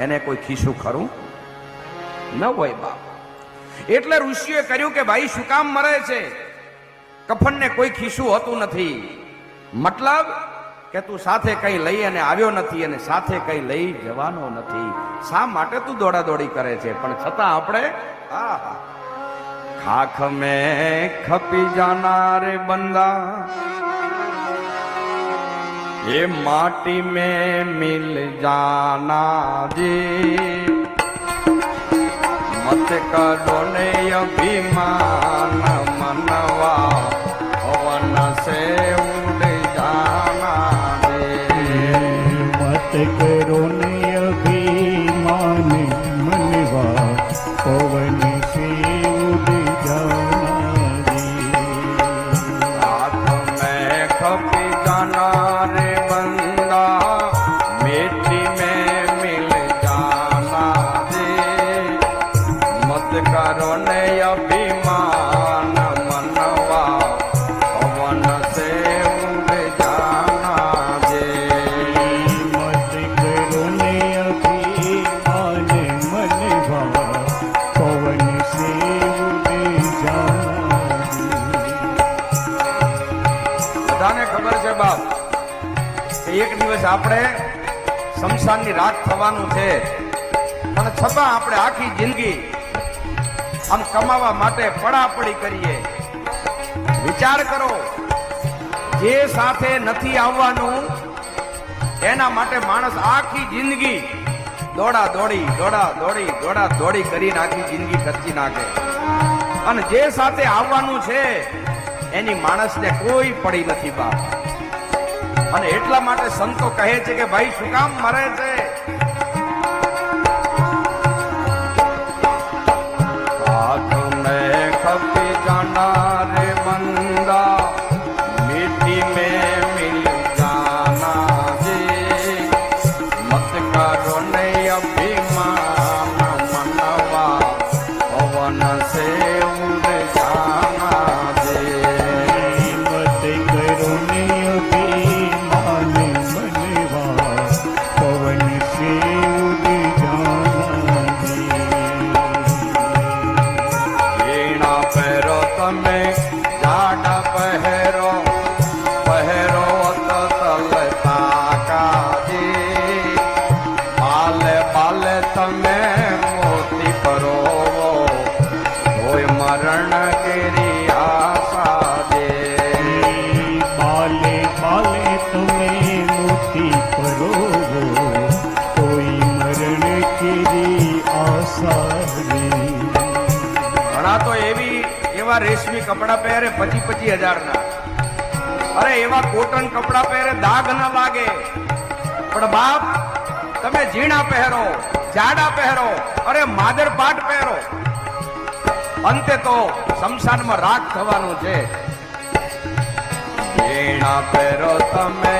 એને કોઈ ખીસું ખરું? ન હોય બાપ. એટલે ઋષિએ કર્યું કે ભાઈ શું કામ મરે છે? કફનને કોઈ ખીસું હોતું નથી. મતલબ કે તું સાથે કઈ લઈ અને આવ્યો નથી અને સાથે કઈ લઈ જવાનો નથી. શા માટે તું દોડા દોડી કરે છે? પણ છતાં આપણે આ ખાખ મેં ખપી જાનાર બંદા ये माटी में मिल जाना जी मत करो ने अभिमान मनवा पवन से એક દિવસ આપણે શમશાનની રાત થવાનું છે. પણ છતાં આપણે આખી જિંદગી આમ કમાવા માટે પડાપડી કરીએ. વિચાર કરો, જે સાથે નથી આવવાનું, એના માટે માણસ આખી જિંદગી દોડા દોડી દોડા દોડી દોડા દોડી કરીને આખી જિંદગી ખર્ચી નાખે. અને જે સાથે આવવાનું છે, એની માણસને કોઈ પડી નથી બાપ અને એટલા માટે સંતો કહે છે કે ભાઈ શું કામ મરે છે? પહેરો તમે જાડા પહેરો પહેરો તો તલતા કાજી બાલે બાલે તમે મોતી પરોવો કોઈ મરણ કેરી આશા દે બાલે બાલે તમે મોતી પરોવો કોઈ મરણ કેરી આશા રે ઘણા તો એવી એવા રેશમી કપડા પહેરે પચી પચી હજારના. અરે એવા કોટન કપડા પહેરે દાગ ના લાગે. પણ બાપ, તમે ઝીણા પહેરો, જાડા પહેરો, અરે માદર પાટ પહેરો. અંતે તો શમશાનમાં રાખ થવાનું છે. ઝીણા પહેરો તમે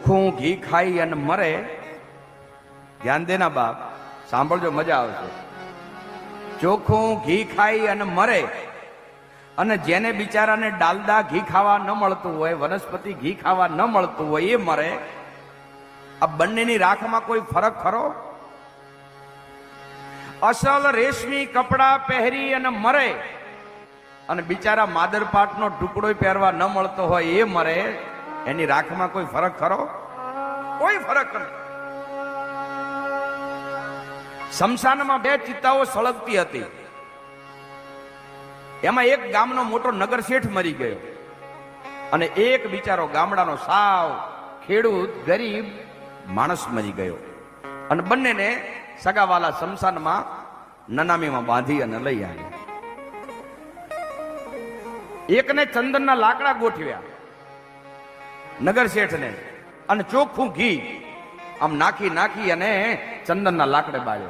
ચોખ્ખું ઘી ખાઈ અને મરે, ધ્યાન દેના બાપ, સાંભળજો, મજા આવશે. ચોખ્ખું ઘી ખાઈ અને મરે, અને જેને બિચારાને ડાલડા ઘી ખાવા ન મળતું હોય, વનસ્પતિ ઘી ખાવા ન મળતું હોય, એ મરે. આ બંનેની રાખમાં કોઈ ફરક ખરો? અસલ રેશમી કપડા પહેરી અને મરે, અને બિચારા માદરપાટનો ટુકડો પહેરવા ન મળતો હોય, એ મરે. એની રાખમાં કોઈ ફરક ખરો? કોઈ ફરક નથી. શમશાનમાં બે ચિત્તાઓ સળગતી હતી. એમાં એક ગામનો મોટો નગર શેઠ મરી ગયો. અને એક બિચારો ગામડાનો સાવ, ખેડૂત, ગરીબ માણસ મરી ગયો. અને બંનેને સગાવાલા શમશાનમાં નનામીમાં બાંધી અને લઈ આવ્યા. એકને ચંદનના લાકડા ગોઠવ્યા. નગર શેઠને. અને ચોખ્ખું ઘી. આમ નાખી નાખી અને ચંદનના લાકડે બાળ્યો.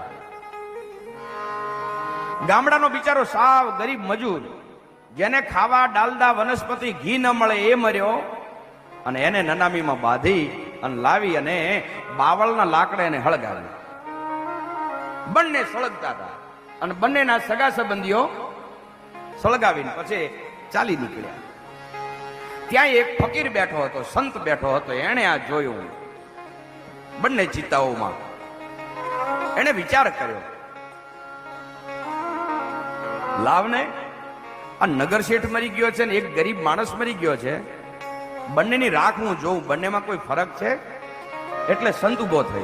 ગામડાનો બિચારો સાવ ગરીબ મજૂર. જેને ખાવા, ડાલદા, વનસ્પતિ, ઘી ન મળે એ મર્યો. અને એને નનામીમાં બાંધી અને લાવી અને બાવળના લાકડે એને હળગાવી બંને સળગતા હતા. અને બંનેના સગા સંબંધીઓ સળગાવીને પછી ચાલી નીકળ્યા. ત્યાં એક ફકીર બેઠો હતો, સંત બેઠો હતો, એણે આ જોયું. બંને ચિત્તાઓમાં એણે વિચાર કર્યો. લાવને, આ નગર શેઠ મરી ગયો છે ને એક ગરીબ માણસ મરી ગયો છે. બંનેની રાખ હું જોઉં, બંનેમાં કોઈ ફરક છે? એટલે સંત ઊભો થયો.